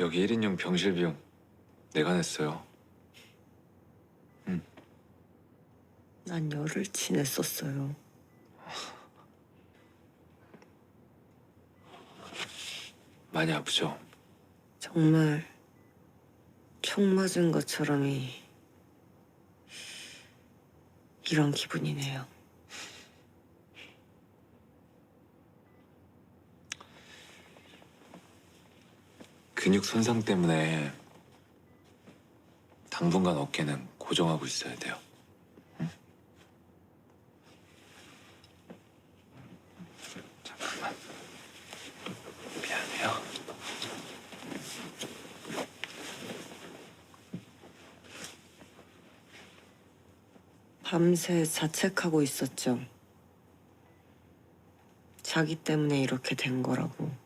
여기 1인용 병실 비용 내가 냈어요. 난 열흘 지냈었어요. 많이 아프죠? 정말 총 맞은 것처럼이 이런 기분이네요. 근육 손상 때문에 당분간 어깨는 고정하고 있어야 돼요. 응? 잠깐만. 미안해요. 밤새 자책하고 있었죠. 자기 때문에 이렇게 된 거라고.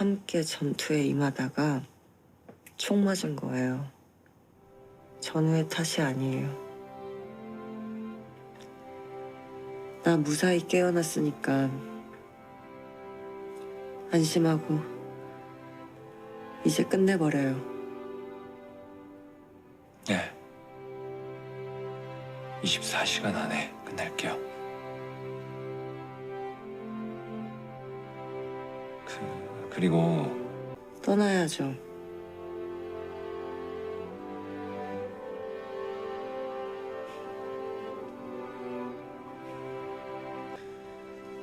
함께 전투에 임하다가 총 맞은 거예요. 전우의 탓이 아니에요. 나 무사히 깨어났으니까 안심하고 이제 끝내버려요. 네. 24시간 안에 끝낼게요. 그, 그리고 떠나야죠.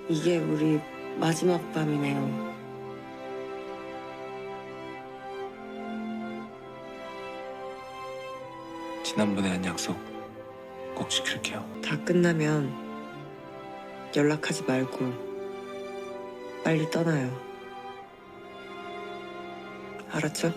이게 우리 마지막 밤이네요. 지난번에 한 약속 꼭 지킬게요. 다 끝나면 연락하지 말고 빨리 떠나요. 알았죠?